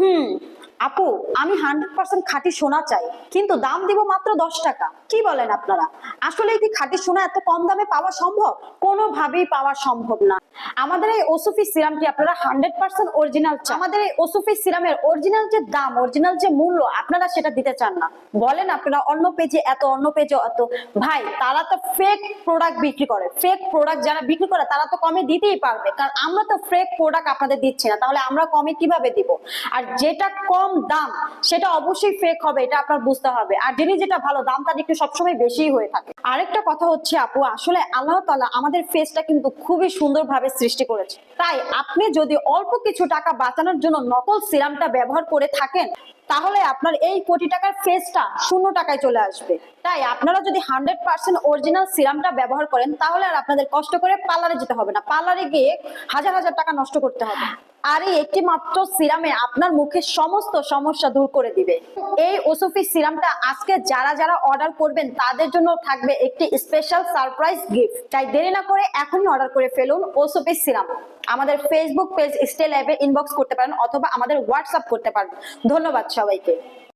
hmm, আপু, আমি hundred percent খাঁটি সোনা চাই, কিন্তু দাম দিব মাত্র দশ টাকা। কি বলেন আপনারা? আসলে কি খাঁটি সোনা এত কম দামে পাওয়া সম্ভব? কোনোভাবেই পাওয়া সম্ভব না। আমাদের এই ওসুফি সিরামটি আপনারা হান্ড্রেড পার্সেন্ট অরিজিনাল আমাদের এই ওসুফি সিরামের অরিজিনাল যে দাম অরিজিনাল যে মূল্য, আপনারা সেটা দিতে চান না। বলেন আপনারা, অন্য পেজে এত, অন্য পেজে এত ভাই, তারা তো ফেক প্রোডাক্ট বিক্রি করে। ফেক প্রোডাক্ট যারা বিক্রি করে, তারা তো কমে দিতেই পারবে। কারণ আমরা তো ফেক প্রোডাক্ট আপনাদের দিচ্ছি না। তাহলে আমরা কমে কীভাবে দিব? আর যেটা কম দাম, সেটা অবশ্যই ফেক হবে, এটা আপনার বুঝতে হবে। আর যিনি যেটা ভালো দাম তার একটু সবসময় বেশিই হয়ে থাকে। আরেকটা কথা হচ্ছে, আপু, আসলে আল্লাহ তাআলা আমাদের ফেসটা কিন্তু খুবই সুন্দরভাবে সৃষ্টি করেছে। তাই আপনি যদি অল্প কিছু টাকা বাঁচানোর জন্য নকল সিরামটা ব্যবহার করে থাকেন, তাহলে আপনার এই কোটি টাকার ফেসটা শূন্য টাকায় চলে আসবে। তাই আপনারা যদি হান্ড্রেড পার্সেন্ট অরিজিনাল সিরামটা ব্যবহার করেন, তাহলে আর আপনাদের কষ্ট করে পার্লারে যেতে হবে না। পার্লারে গিয়ে হাজার হাজার টাকা নষ্ট করতে হবে। আর এই একটি মাত্র সিরামে আপনার মুখের সমস্ত সমস্যা দূর করে দিবে। এই ওসুফি সিরামটা আজকে যারা যারা অর্ডার করবেন, তাদের জন্য থাকবে একটি স্পেশাল সারপ্রাইজ গিফট তাই দেরি না করে এখনই অর্ডার করে ফেলুন ওসুফি সিরাম। আমাদের ফেসবুক পেজ স্টে ল্যাবে ইনবক্স করতে পারেন অথবা আমাদের হোয়াটসঅ্যাপ করতে পারেন। ধন্যবাদ সবাইকে।